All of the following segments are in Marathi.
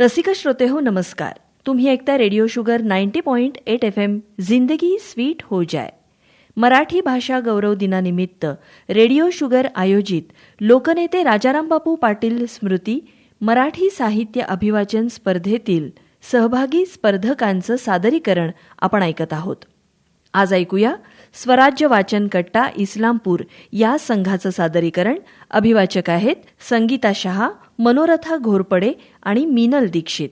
रसिक श्रोते हो नमस्कार. तुम्ही ऐकता radio sugar ninety point eight F M जिंदगी स्वीट हो जाय. मराठी भाषा गौरव दिनानिमित्त रेडिओ शुगर आयोजित लोकनेते राजारामबापू पाटील स्मृती मराठी साहित्य अभिवाचन स्पर्धेतील सहभागी स्पर्धकांचं सादरीकरण आपण ऐकत आहोत. आज ऐकूया स्वराज्य वाचन कट्टा इस्लामपूर या संघाचं सादरीकरण. अभिवाचक आहेत संगीता शहा मनोरथा घोरपडे आणि मीनल दीक्षित.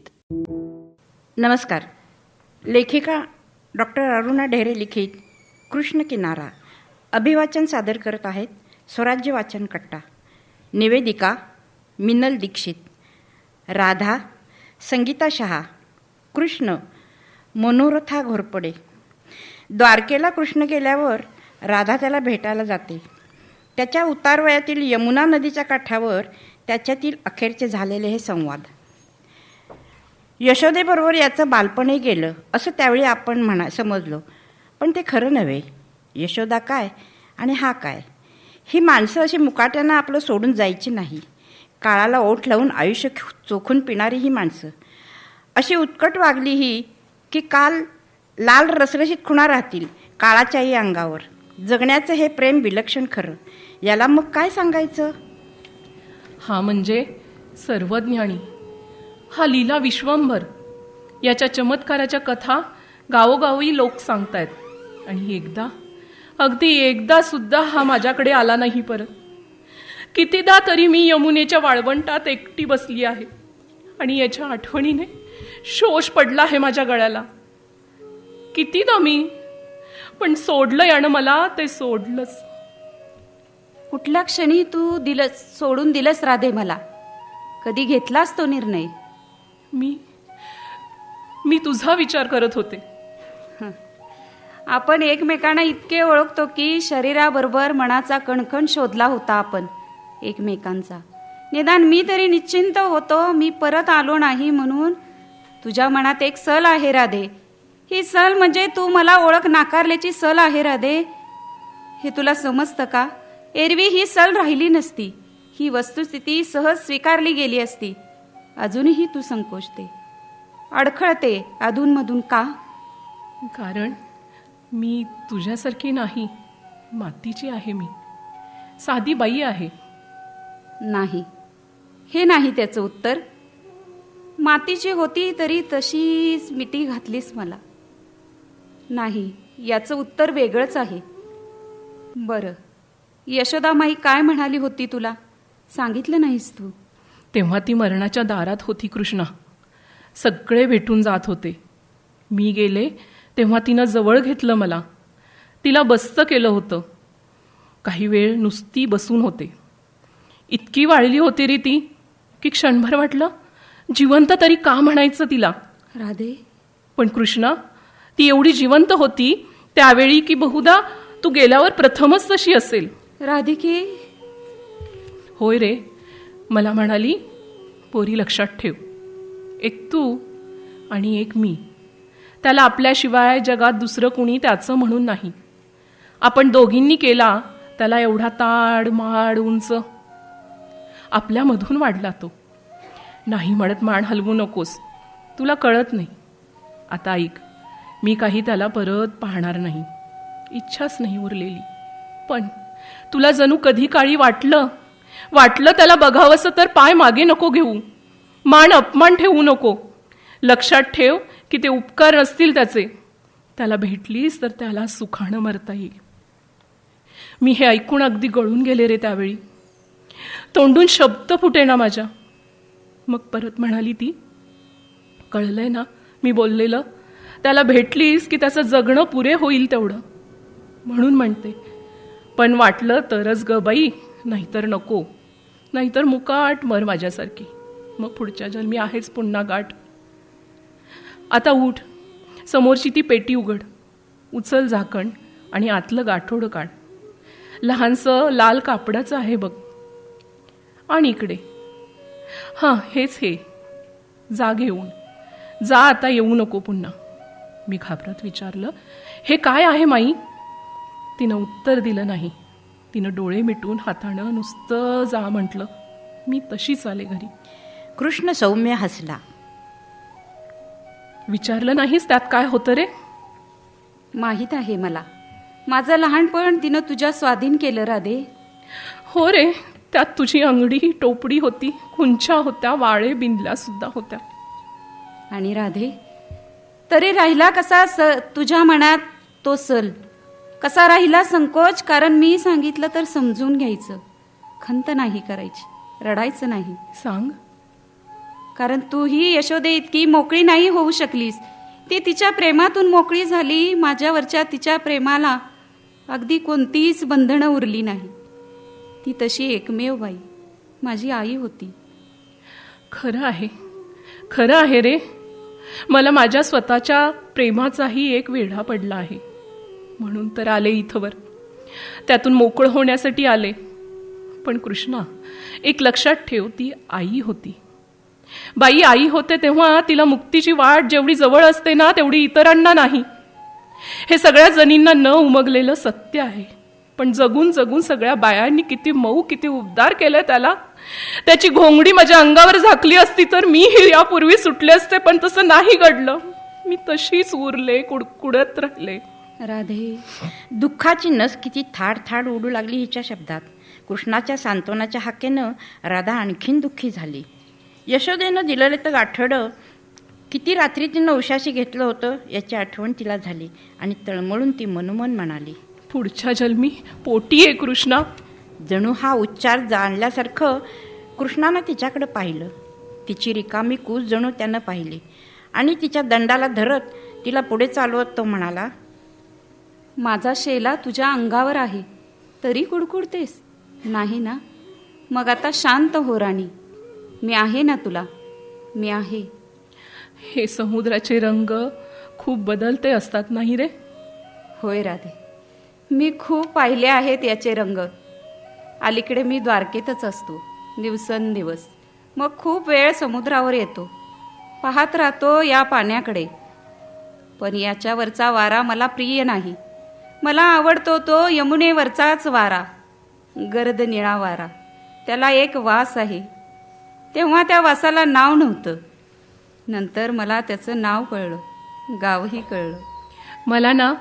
नमस्कार. लेखिका डॉक्टर अरुणा ढेरे लिखित कृष्ण किनारा. अभिवाचन सादर करत आहेत स्वराज्य वाचन कट्टा. निवेदिका मिनल दीक्षित. राधा संगीता शहा. कृष्ण मनोरथा घोरपडे. द्वारकेला कृष्ण गेल्यावर राधा त्याला भेटायला जाते. त्याच्या उतारवयातील यमुना नदीच्या काठावर त्याच्यातील अखेरचे झालेले हे संवाद. यशोदेबरोबर याचं बालपणही गेलं असं त्यावेळी आपण म्हणा समजलो. पण ते खरं नव्हे. यशोदा काय आणि हा काय? ही माणसं अशी मुकाट्यानं आपलं सोडून जायची नाही. काळाला ओठ लावून आयुष्य चोखून पिणारी ही माणसं. अशी उत्कट वागली ही की काल लाल रसरशीत खुणा राहतील काळाच्याही अंगावर. जगण्याचं हे प्रेम विलक्षण खरं. याला मग काय सांगायचं? हा म्हणजे सर्वज्ञानी. हा लीला विश्वंभर. याच्या चमत्काराच्या कथा गावोगावी लोक सांगतायत. आणि एकदा अगदी एकदा सुद्धा हा माझ्याकडे आला नाही परत. कितीदा तरी मी यमुनेच्या वाळवंटात एकटी बसली आहे. आणि याच्या आठवणीने शोष पडला आहे माझ्या गळ्याला. कितीदा मी पण सोडलं यानं मला ते सोडलंच. कुठल्या क्षणी तू दिलंस सोडून दिलंस राधे मला? कधी घेतलास तो निर्णय? मी मी तुझा विचार करत होते. आपण एकमेकांना इतके ओळखतो की शरीराबरोबर मनाचा कणकण शोधला होता आपण एकमेकांचा. निदान मी तरी निश्चिंत होतो मी परत आलो नाही म्हणून. तुझ्या मनात एक सल आहे राधे ही सल म्हणजे तू मला ओळख नाकारल्याची सल आहे राधे. हे तुला समजतं का? एरवी ही सल राहिली नसती. ही वस्तुस्थिती सहज स्वीकारली गेली असती. अजूनही तू संकोचते. अडखळते अधूनमधून का? कारण मी तुझ्यासारखी नाही. मातीची आहे मी. साधी बाई आहे. नाही. हे नाही त्याचं उत्तर. मातीची होती तरी तशीच मिठी घातलीस मला. नाही याचं उत्तर वेगळंच आहे. बरं यशोदामाई काय म्हणाली होती तुला? सांगितलं नाहीस तू. तेव्हा ती मरणाच्या दारात होती कृष्णा. सगळे भेटून जात होते. मी गेले तेव्हा तिनं जवळ घेतलं मला. तिला बस्त केलं होतं. काही वेळ नुसती बसून होते. इतकी वाळली होती रे ती की क्षणभर वाटलं जिवंत तरी का म्हणायचं तिला? राधे. पण कृष्णा ती एवढी जिवंत होती त्यावेळी की बहुधा तू गेल्यावर प्रथमच तशी असेल. राधिके. होय रे मला म्हणाली पोरी लक्षात ठेव. एक तू आणि एक मी. त्याला आपल्याशिवाय जगात दुसरं कुणी त्याचं म्हणून नाही. आपण दोघींनी केला त्याला एवढा ताड माड उंच. आपल्यामधून वाढला तो. नाही म्हणत मान हलवू नकोस. तुला कळत नाही. आता ऐक. मी काही त्याला परत पाहणार नाही. इच्छाच नाही उरलेली. पण तुला जणू कधी काळी वाटलं? वाटलं त्याला बघावंसं तर पाय मागे नको घेऊ. मान अपमान ठेवू नको. लक्षात ठेव की ते उपकार नसतील त्याचे. त्याला भेटलीस तर त्याला सुखानं मरता येईल. मी हे ऐकून अगदी गळून गेले रे त्यावेळी. तोंडून शब्द फुटेना माझ्या. मग परत म्हणाली ती कळलंय ना मी बोललेलं त्याला भेटलीस की त्याचं जगणं पुरे होईल तेवढं. म्हणून म्हणते पण वाटलं तरच ग बाई नाहीतर नको. नाहीतर मुकाट मर माझ्यासारखी. मग पुढच्या जन्मी आहेच पुन्हा गाठ. आता उठ. समोरची ती पेटी उघड. उचल झाकण आणि आतलं गाठोडं काढ. लहानसं लाल कापडाचं आहे बघ. आणि इकडे. हां हेच हे. जा घेऊन. जा आता येऊ नको पुन्हा. मी घाबरत विचारलं हे काय आहे माई? तिनं उत्तर दिलं नाही. तिनं डोळे मिटून हातानं नुसतं जा म्हटलं. मी तशीच आले घरी. कृष्ण सौम्य हसला. विचारलं नाहीस त्यात काय होतं रे? माहीत आहे मला. माझं लहानपण तिनं तुझ्या स्वाधीन केलं राधे. हो रे त्यात तुझी अंगडी टोपडी होती खुंच्या होत्या वाळे बिंदल्या सुद्धा होत्या. आणि राधे तरी राहिला कसा स तुझ्या मनात तो सल? कसा राहिला संकोच? कारण मी सांगितलं तर समजून घ्यायचं. खंत नाही करायची. रडायचं नाही. सांग. कारण तू ही यशोदे इतकी मोकळी नाही होऊ शकलीस. ती तिच्या प्रेमातून मोकळी झाली. माझ्यावरच्या तिच्या प्रेमाला अगदी कोणतीच बंधनं उरली नाही. ती तशी एकमेव बाई. माझी आई होती. खरं आहे. खरं आहे रे. मला माझ्या स्वतःच्या प्रेमाचाही एक वेढा पडला आहे. म्हणून तर आले इथंवर. त्यातून मोकळं होण्यासाठी आले. पण कृष्णा एक लक्षात ठेव ती आई होती. बाई आई होते तेव्हा तिला मुक्तीची वाट जेवढी जवळ असते ना तेवढी इतरांना नाही. हे सगळ्या जणींना न उमगलेलं सत्य आहे. पण जगून जगून सगळ्या बायांनी किती मऊ किती उबदार केलं त्याला त्याची घोंगडी माझ्या अंगावर झाकली असती तर मीही यापूर्वी सुटले असते पण तसं नाही घडलं. मी तशीच उरले कुडकुडत राहिले. राधे दुःखाची नस किती थाड थाड उडू लागली हिच्या शब्दात. कृष्णाच्या सांत्वनाच्या हाकेनं राधा आणखीन दुःखी झाली. यशोदेनं दिलेलं तर गाठोडं किती रात्री तिनं उशाशी घेतलं होतं याची आठवण तिला झाली आणि तळमळून ती मनोमन म्हणाली. पुढच्या जन्मी पोटी आहे कृष्णा. जणू हा उच्चार जाणल्यासारखं कृष्णानं तिच्याकडे पाहिलं. तिची रिकामी कूस जणू त्यानं पाहिली. आणि तिच्या दंडाला धरत तिला पुढे चालवत तो म्हणाला माझा शेला तुझ्या अंगावर आहे. तरी कुडकुडतेस? नाही ना? मग आता शांत हो राणी. मी आहे ना तुला? मी आहे. हे समुद्राचे रंग खूप बदलते असतात नाही रे? होय राधे. मी खूप पाहिले आहेत याचे रंग. अलीकडे मी द्वारकेतच असतो. दिवसेंदिवस. मग खूप वेळ समुद्रावर येतो. पाहत राहतो या पाण्याकडे. पण याच्यावरचा वारा मला प्रिय नाही. मला आवडतो तो यमुनेवरचाच वारा. गर्द निळा वारा. त्याला एक वास आहे. तेव्हा त्या वासाला नाव नव्हतं. नंतर मला त्याचं नाव कळलं. गावही कळलं. मला ना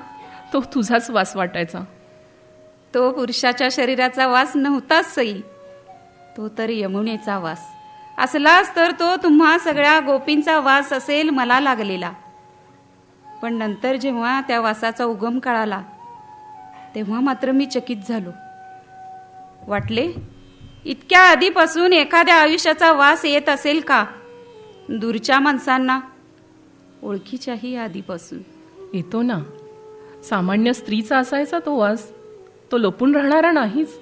तो तुझाच वास वाटायचा. तो पुरुषाच्या शरीराचा वास नव्हताच सई. तो तर यमुनेचा वास. असलाच तर तो तुम्हा सगळ्या गोपींचा वास असेल मला लागलेला. पण नंतर जेव्हा त्या वासाचा उगम कळाला तेव्हा मात्र मी चकित झालो. वाटले इतक्या आधीपासून एखाद्या आयुष्याचा वास येत असेल का? दूरच्या माणसांना ओळखीच्याही आधीपासून. येतो ना. सामान्य स्त्रीचा असायचा तो वास. तो लपून राहणारा नाहीच.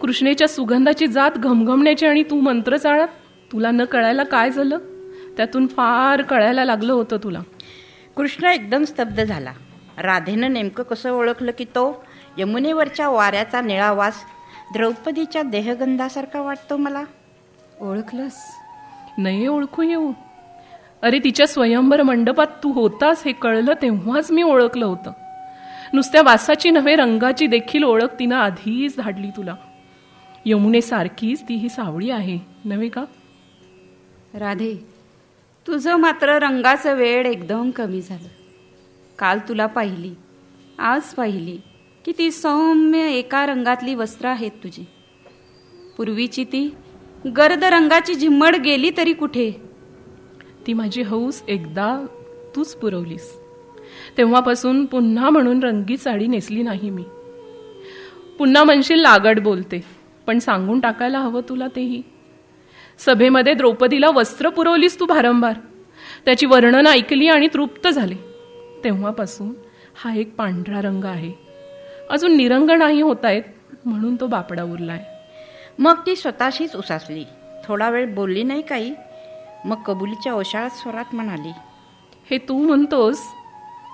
कृष्णेच्या सुगंधाची जात घमघमण्याची आणि तू मंत्र चाळत तुला न कळायला काय झालं? त्यातून फार कळायला लागलं होतं तुला. कृष्ण एकदम स्तब्ध झाला. राधेनं नेमकं कसं ओळखलं की तो यमुनेवरच्या वाऱ्याचा निळा वास द्रौपदीच्या देहगंधासारखा वाटतो मला? ओळखलंस? नाही ओळखू येऊ. अरे तिच्या स्वयंवर मंडपात तू होतास हे कळलं तेव्हाच मी ओळखलं होतं. नुसत्या वासाची नव्हे रंगाची देखील ओळख तिनं आधीच धाडली तुला. यमुनेसारखीच ती ही सावळी आहे नव्हे का? राधे तुझं मात्र रंगाचं वेळ एकदम कमी झालं. काल तुला पाहिली आज पाहिली किती सौम्य एका रंगातली वस्त्र आहेत तुझी. पूर्वीची ती गर्द रंगाची झिम्मड गेली तरी कुठे? ती माझी हौस एकदा तूच पुरवलीस. तेव्हापासून पुन्हा म्हणून रंगीत साडी नेसली नाही मी. पुन्हा म्हणशील लागड बोलते पण सांगून टाकायला हवं तुला तेही. सभेमध्ये द्रौपदीला वस्त्र पुरवलीस तू भारंभार. त्याची वर्णनं ऐकली आणि तृप्त झाले. तेव्हापासून हा एक पांढरा रंग आहे. अजून निरंग नाही होत आहेत म्हणून तो बापडा उरलाय. मग ती स्वतःशीच उसासली. थोडा वेळ बोलली नाही काही? मग कबुलीच्या ओशाळ्यात स्वरात म्हणाली. हे तू म्हणतोस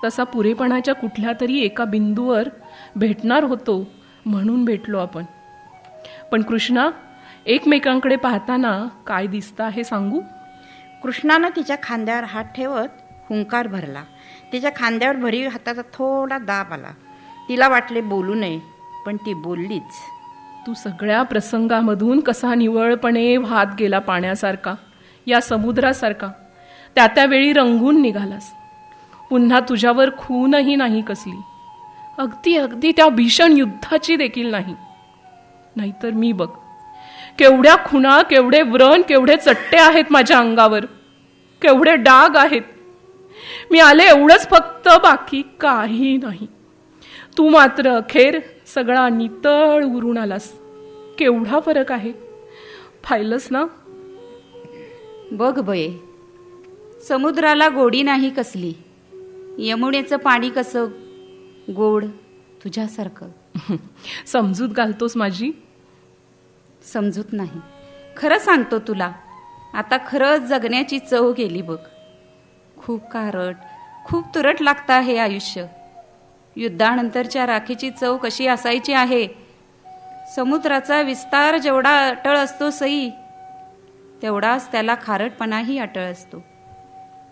तसा पुरेपणाच्या कुठल्या तरी एका बिंदूवर भेटणार होतो म्हणून भेटलो आपण. पण कृष्णा एकमेकांकडे पाहताना काय दिसतं हे सांगू? कृष्णानं तिच्या खांद्यावर हात ठेवत हुंकार भरला. तिच्या खांद्यावर भरीव हाताचा थोडा दाब आला. तिला वाटले बोलू नये पण ती बोललीच. तू सगळ्या प्रसंगामधून कसा निवळपणे वाहत गेला पाण्यासारखा या समुद्रासारखा. त्या त्यावेळी रंगून निघालास. पुन्हा तुझ्यावर खूनही नाही कसली. अगदी अगदी त्या भीषण युद्धाची देखील नाही. नाहीतर मी बघ केवढ्या खुणा केवढे व्रण केवढे चट्टे आहेत माझ्या अंगावर. केवढे डाग आहेत. मी आले एवढंच फक्त बाकी काही नाही. तू मात्र अखेर सगळा नितळ उरून आलास. केवढा फरक आहे. फायलस ना? बघ बये समुद्राला गोडी नाही कसली. यमुनेचं पाणी कसं गोड? तुझ्यासारखं. समजूत घालतोस माझी? समजूत नाही. खरं सांगतो तुला आता खरंच जगण्याची चव गेली बघ. खूप कारट खूप तुरट लागतं हे आयुष्य. युद्धानंतरच्या राखीची चव कशी असायची आहे? समुद्राचा विस्तार जेवढा अटळ असतो सई तेवढाच त्याला खारटपणाही अटळ असतो.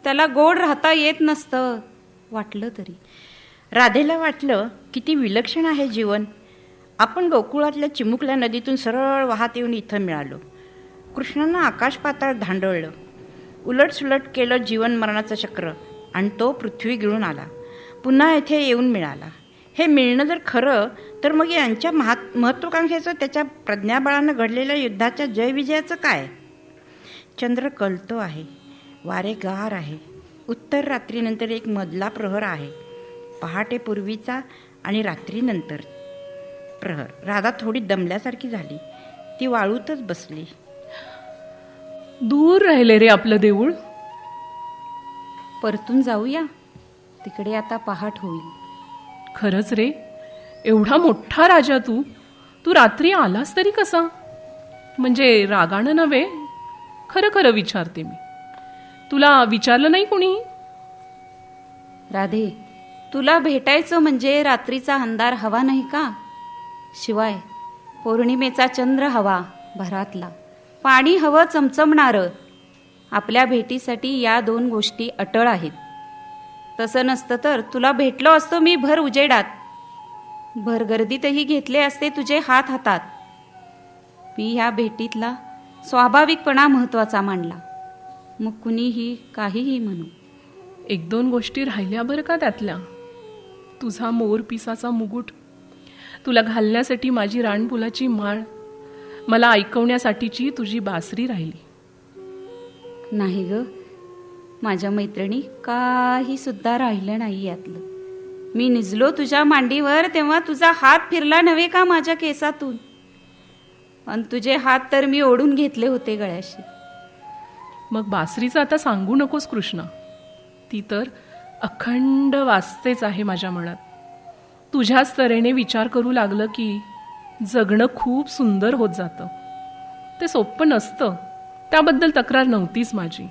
त्याला गोड राहता येत नसतं. वाटलं तरी. राधेला वाटलं किती विलक्षण आहे जीवन. आपण गोकुळातल्या चिमुकल्या नदीतून सरळ वाहत येऊन इथं मिळालो. कृष्णानं आकाश पाताळ धांडवलं. उलटसुलट केलं जीवन मरणाचं चक्र आणि तो पृथ्वी गिळून आला. पुन्हा येथे येऊन मिळाला. हे मिळणं जर खरं तर मग यांच्या महात महत्त्वाकांक्षेचं त्याच्या प्रज्ञाबळानं घडलेल्या युद्धाच्या जयविजयाचं काय? चंद्र कलतो आहे. वारे गार आहे. उत्तर रात्रीनंतर एक मधला प्रहर आहे. पहाटे पूर्वीचा आणि रात्रीनंतर. प्रहर. राधा थोडी दमल्यासारखी झाली. ती वाळूतच बसली. दूर राहिले रे आपलं देऊळ. परतून जाऊया. तिकडे आता पहाट होईल. खरंच रे. एवढा मोठा राजा तू. तू रात्री आलास तरी कसा? म्हणजे रागानं नव्हे. खरं खरं विचारते मी. तुला विचारलं नाही कोणी? राधे तुला भेटायचं म्हणजे रात्रीचा अंधार हवा नाही का? शिवाय पौर्णिमेचा चंद्र हवा भरातला. पाणी हवं चमचमणारं. आपल्या भेटीसाठी या दोन गोष्टी अटळ आहेत. तसं नसतं तर तुला भेटलो असतो मी भर उजेडात. भर गर्दीतही घेतले असते तुझे हात हातात. मी ह्या भेटीतला स्वाभाविकपणा महत्त्वाचा मांडला मग कुणीही काहीही म्हणू. एक दोन गोष्टी राहिल्या बरं का त्यातल्या? तुझा मोर पिसाचा मुकुट तुला घालण्यासाठी माझी रानफुलाची माळ मला ऐकवण्यासाठीची तुझी बासरी राहिली. नाही ग माझ्या मैत्रिणी काही सुद्धा राहिलं नाही यातलं. मी निजलो तुझ्या मांडीवर तेव्हा तुझा हात फिरला नव्हे का माझ्या केसातून? आणि तुझे हात तर मी ओढून घेतले होते गळ्याशी. मग बासरीचं आता सांगू नकोस कृष्णा. ती तर अखंड वाचतेच आहे माझ्या मनात. तुझ्याच तऱ्हेने विचार करू लागलं की जगणं खूप सुंदर होत जातं. ते सोपं नसतं. त्याबद्दल तक्रार नव्हतीच माझी.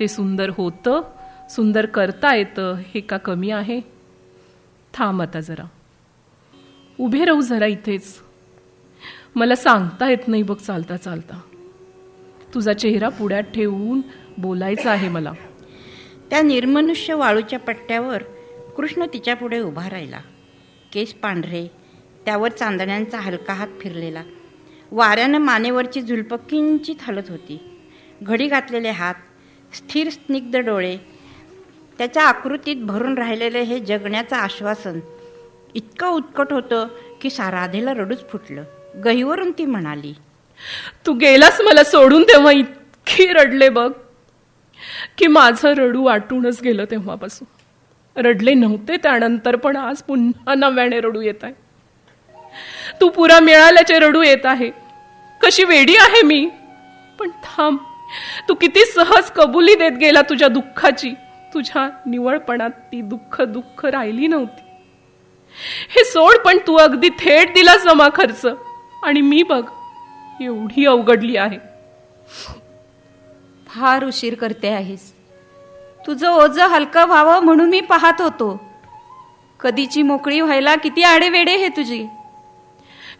ते सुंदर होतं सुंदर करता येतं हे का कमी आहे? थांब आता जरा. उभे राहू जरा इथेच. मला सांगता येत नाही बघ चालता चालता. तुझा चेहरा पुढ्यात ठेवून बोलायचं आहे मला. त्या निर्मनुष्य वाळूच्या पट्ट्यावर कृष्ण तिच्यापुढे उभा राहिला. केस पांढरे त्यावर चांदण्यांचा हलका हात फिरलेला. वाऱ्यानं मानेवरची झुलप किंचित हलत होती. घडी घातलेले हात स्थिर स्निग्ध डोळे त्याच्या आकृतीत भरून राहिलेले हे जगण्याचं आश्वासन इतकं उत्कट होतं की साराधेला रडूच फुटलं. गहीवरून ती म्हणाली तू गेलास मला सोडून तेव्हा इतकी रडले बघ की माझं रडू वाटूनच गेलं तेव्हापासून. रडले नव्हते त्यानंतर पण आज पुन्हा नव्याने रडू येत आहे. तू पुरा मिळाल्याचे रडू येत आहे. कशी वेडी आहे मी. पण थांब तू किती सहज कबुली देत गेला तुझ्या दुःखाची. तुझ्या निवळपणात ती दुःख दुःख राहिली नव्हती. हे सोड पण तू अगदी थेट दिला जमा खर्च. आणि मी बघ एवढी अवघडली आहे. फार उशीर करते आहेस. तुझं ओझं हलकं व्हावं म्हणून मी पाहत होतो. कधीची मोकळी व्हायला किती आडेवेडे हे तुझी.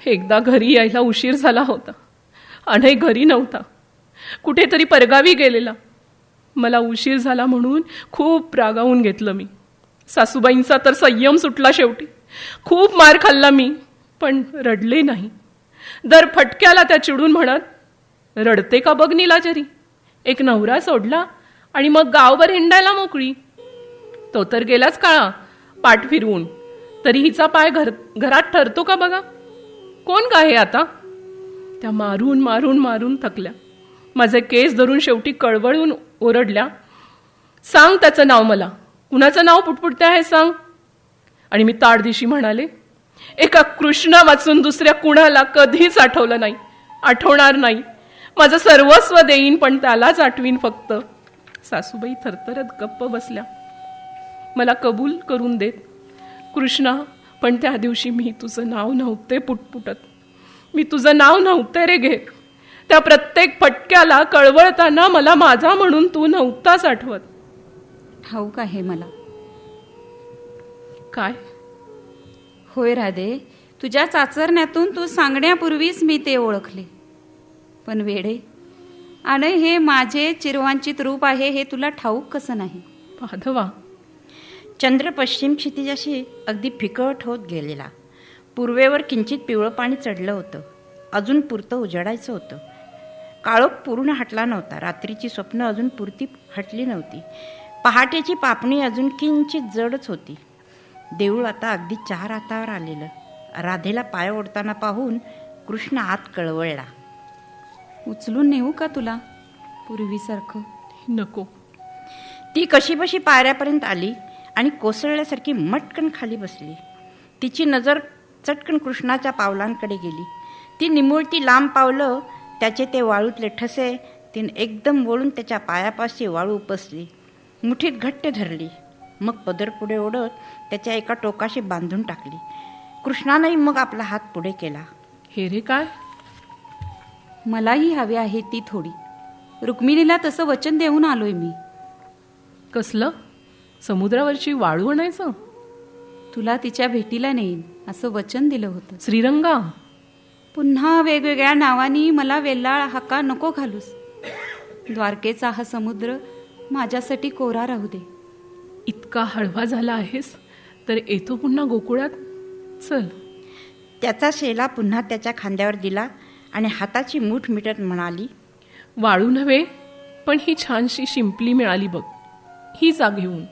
एकदा घरी यायला उशीर झाला होता. अनय घरी नव्हता. कुठेतरी परगावी गेलेला. मला उशीर झाला म्हणून खूप रागावून घेतलं मी. सासूबाईंचा तर संयम सुटला शेवटी. खूप मार खाल्ला मी पण रडले नाही. दर फटक्याला त्या चिडून म्हणत रडते का बघ निलाजरी एक नवरा सोडला आणि मग गावभर हिंडायला मोकळी. तो तर गेलाच काळा पाठ फिरवून. तरी हिचा पाय घर घरात ठरतो का बघा? कोण का हे आता? त्या मारून मारून मारून थकल्या. माझे केस धरून शेवटी कळवळून ओरडल्या. सांग त्याचं नाव मला. कुणाचं नाव पुटपुटते आहे सांग. आणि मी ताडदिशी म्हणाले एका कृष्ण वाचून दुसऱ्या कुणाला कधीच आठवलं नाही आठवणार नाही. माझं सर्वस्व देईन पण त्यालाच आठवीन फक्त. सासूबाई थरथरत गप्प बसल्या. मला कबूल करून देत कृष्णा पण त्या दिवशी मी तुझं नाव नव्हते पुटपुटत. मी तुझं नाव नव्हते रे घेत. त्या प्रत्येक फटक्याला कळवळताना मला माझा म्हणून तू नव्हताच आठवत. ठाऊक आहे मला. काय? होय राधे तुझ्या चाचरण्यातून तू सांगण्यापूर्वीच मी ते ओळखले. पण वेडे आणि हे माझे चिरवांचित रूप आहे हे तुला ठाऊक कसं नाही? माधवा चंद्र पश्चिम क्षितिजाशी अगदी फिकट होत गेलेला. पूर्वेवर किंचित पिवळं पाणी चढलं होतं. अजून पुरतं उजडायचं होतं. काळोख पूर्ण हटला नव्हता. रात्रीची स्वप्न अजून पुरती हटली नव्हती. पहाटेची पापणी अजून किंचित जडच होती. देऊळ आता अगदी चार हातावर आलेलं. राधेला पाय ओढताना पाहून कृष्ण आत कळवळला. उचलून नेऊ का तुला? पूर्वीसारखं. नको. ती कशीबशी पायऱ्यापर्यंत आली आणि कोसळल्यासारखी मटकन खाली बसली. तिची नजर चटकन कृष्णाच्या पावलांकडे गेली. ती निमुळती लांब पावलं त्याचे ते वाळूतले ठसे तिने एकदम वळून त्याच्या पायापाशी वाळू उपसली. मुठीत घट्ट धरली. मग पदर पुढे ओढत त्याच्या एका टोकाशी बांधून टाकली. कृष्णानंही मग आपला हात पुढे केला. हे रे काय? मलाही हवी आहे ती थोडी. रुक्मिणीला तसं वचन देऊन आलोय मी. कसलं? समुद्रावरची वाळू आणायचं? तुला तिच्या भेटीला नेईन असं वचन दिलं होतं. श्रीरंगा? पुन्हा वेगवेगळ्या नावानी मला वेल्लाळ हाका नको घालूस. द्वारकेचा हा समुद्र माझ्यासाठी कोरा राहू दे. इतका हळवा झाला आहेस तर येतो पुन्हा गोकुळात. चल. त्याचा शेला पुन्हा त्याच्या खांद्यावर दिला आणि हाताची मूठ मिटत म्हणाली वाळू नव्हे पण ही छानशी शिंपली मिळाली बघ. ही जा घेऊन.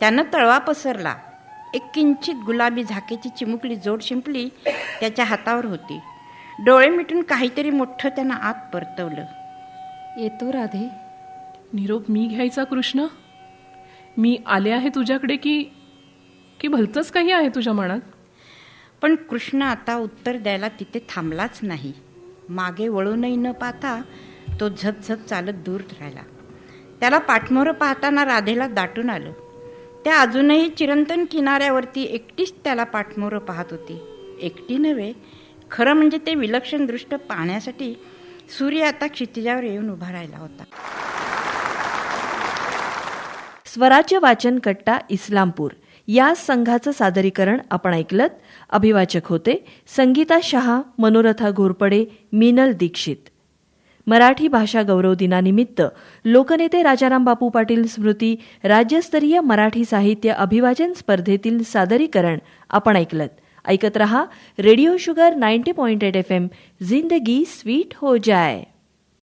त्यानं तळवा पसरला. एक किंचित गुलाबी झाकेची चिमुकली जोड शिंपली त्याच्या हातावर होती. डोळे मिटून काहीतरी मोठं त्यानं आत परतवलं. येतो राधे. निरोप मी घ्यायचा कृष्ण? मी आले आहे तुझ्याकडे की की भलतंच काही आहे तुझ्या मनात? पण कृष्ण आता उत्तर द्यायला तिथे थांबलाच नाही. मागे वळूनही न पाहता तो झपझप चालत दूर राहिला. त्याला पाठमोरं पाहताना राधेला दाटून आलं. त्या अजूनही चिरंतन किनाऱ्यावरती एकटीच त्याला पाठमोरं पाहत होती. एकटी नव्हे खरं म्हणजे ते विलक्षण दृष्ट पाहण्यासाठी सूर्य आता क्षितिजावर येऊन उभा राहिला होता. स्वराज्य वाचन कट्टा इस्लामपूर. या संघाचं सादरीकरण आपण ऐकलत. अभिवाचक होते संगीता शहा मनोरथा घोरपडे मीनल दीक्षित. मराठी भाषा गौरव दिनानिमित्त लोकनेते राजाराम बापू पाटील स्मृती राज्यस्तरीय मराठी साहित्य अभिवाचन स्पर्धेतील सादरीकरण आपण ऐकलत. ऐकत रहा radio sugar ninety point eight F M जिंदगी स्वीट हो जाय.